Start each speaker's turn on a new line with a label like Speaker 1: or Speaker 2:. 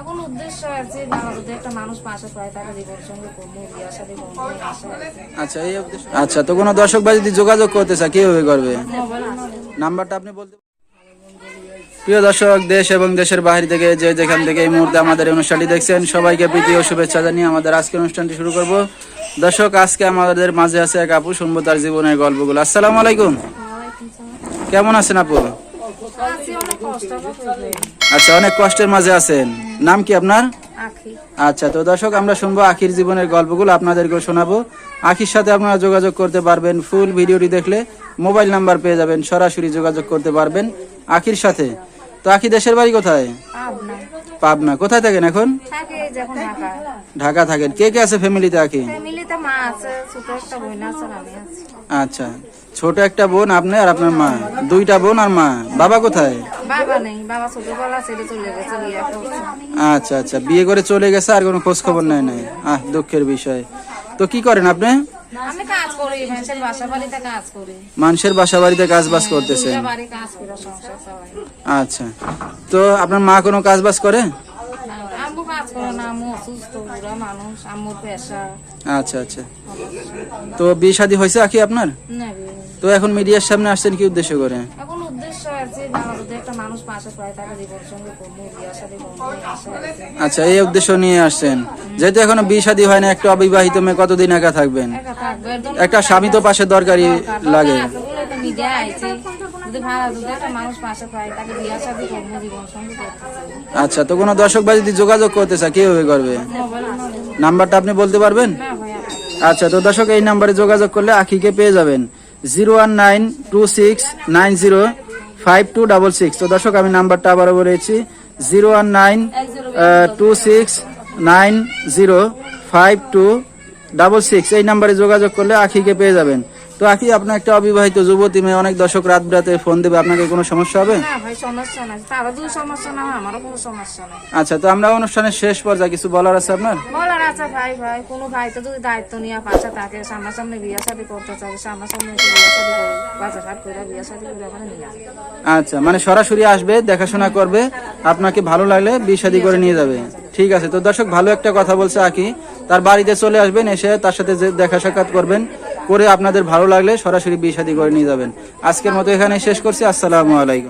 Speaker 1: এখন উদ্দেশ্য আছে যদি একটা মানুষ পাশে পায় তাকে সঙ্গে করব সাথে
Speaker 2: আচ্ছা এই উদ্দেশ্য আচ্ছা তো কোনো দর্শক ভাই যদি যোগাযোগ করতে চায় কীভাবে করবে? নাম্বারটা আপনি বলতে প্রিয় দর্শক দেশ এবং দেশের বাইরে থেকে যে যেখান থেকে এই মুহূর্তে আমাদের অনুষ্ঠানটি দেখছেন সবাইকে প্রীতি ও শুভেচ্ছা জানিয়ে আমাদের আজকের অনুষ্ঠানটি শুরু করব। দর্শক আজকে আমাদের মাঝে আছে এক আপু শুনব তার জীবনের গল্পগুলো। আসসালামু আলাইকুম। কেমন আছেন আপু? আচ্ছা অনেক কষ্টের মাঝে আছেন। নাম কি আপনার? আচ্ছা তো দর্শক আমরা শুনব আখির জীবনের গল্পগুলো আপনাদেরকে শোনাবো। আখির সাথে আপনারা যোগাযোগ করতে পারবেন ফুল ভিডিওটি দেখলে মোবাইল নাম্বার পেয়ে যাবেন সরাসরি যোগাযোগ করতে পারবেন আখির সাথে। তো আখি দেশের বাড়ি কোথায়? পাবনা। কোথায় থাকেন এখন?
Speaker 1: থাকে যখন ঢাকা।
Speaker 2: ঢাকা থাকেন। কে কে আছে ফ্যামিলিতে আখি
Speaker 1: ফ্যামিলিতে মা আছে ছোট একটা বোন আছে আমি আছি।
Speaker 2: আচ্ছা। ছোট একটা বোন আপনি আর আপনার মা। দুইটা বোন আর মা। বাবা কোথায়?
Speaker 1: বাবা নেই। বাবা ছোটবেলা ছেড়ে চলে গেছে বিয়ে
Speaker 2: আচ্ছা আচ্ছা। বিয়ে করে চলে গেছে আর কোনো খোঁজ খবর নেয় নাই। আহ দুঃখের বিষয়। তো কি করেন আপনি?
Speaker 1: আমি কাজ করি মানুষের বাসা বাড়িতে কাজ করি।
Speaker 2: মানুষের বাসা বাড়িতে কাজ বাজ করতেছেন?
Speaker 1: দুইটা বাড়ি কাজ করে সংসার চালাই।
Speaker 2: আচ্ছা। তো আপনার মা কোনো কাজ বাজ করে? আচ্ছা আচ্ছা। তো বিয়ে শাদী হয়েছে আখি আপনার? তো এখন মিডিয়ার সামনে আসছেন কি উদ্দেশ্য করে?
Speaker 1: এখন উদ্দেশ্য আছে একটা মানুষ পাশে পায় তাকে জীবনের সঙ্গে করব বিয়ার সাথে করব এই আশা আছে।
Speaker 2: আচ্ছা এই উদ্দেশ্য নিয়ে আসছেন। যেহেতু এখনও বিয়ে শাদী হয় না, একটা অবিবাহিত মেয়ে কতদিন একা থাকবেন? একটা স্বামী তো পাশে দরকারি লাগে। আচ্ছা তো কোনো দর্শক ভাই যদি যোগাযোগ করতে চায় কীভাবে করবে? নাম্বারটা আপনি বলতে পারবেন? আচ্ছা তো দর্শক, এই নাম্বারে যোগাযোগ করলে আখিকে পেয়ে যাবেন। Zero one nine two six nine zero five two double six. তো দর্শক, আমি নাম্বারটা আবারও বলেছি। Zero one nine two six nine zero five two double six. এই নাম্বারে যোগাযোগ করলে আখিকে পেয়ে যাবেন। তো আখি আপনার একটা অবিবাহিত যুবতী মেয়ে অনেক দর্শক রাত বিরাতে ফোন দেবে। আপনাকে কোনো সমস্যা হবে? আচ্ছা তো আমরা অনুষ্ঠানের শেষ পর্যায়ে কিছু বলার আছে আপনার?
Speaker 1: বলার আছে ভাই ভাই। কোনো ভাই তো যদি দায়িত্ব নিয়ে পাশে থাকে সামনাসামনি বিয়ে শাদী করতে চাই। সামনাসামনি বিয়ে শাদী করে বাজার করে বিয়ে শাদী করে ওখানে নিয়ে
Speaker 2: আচ্ছা মানে সরাসরি আসবে দেখাশোনা করবে। আপনাকে ভালো লাগলে বিয়ে করে নিয়ে যাবে। ঠিক আছে। তো দর্শক, ভালো একটা কথা বলছে আকি। তার বাড়িতে চলে আসবেন, এসে তার সাথে যে দেখা সাক্ষাৎ করবেন, করে আপনাদের ভালো লাগলে সরাসরি বিয়ে করে নিয়ে যাবেন। আজকের মতো এখানে শেষ করছি। আসসালামু আলাইকুম।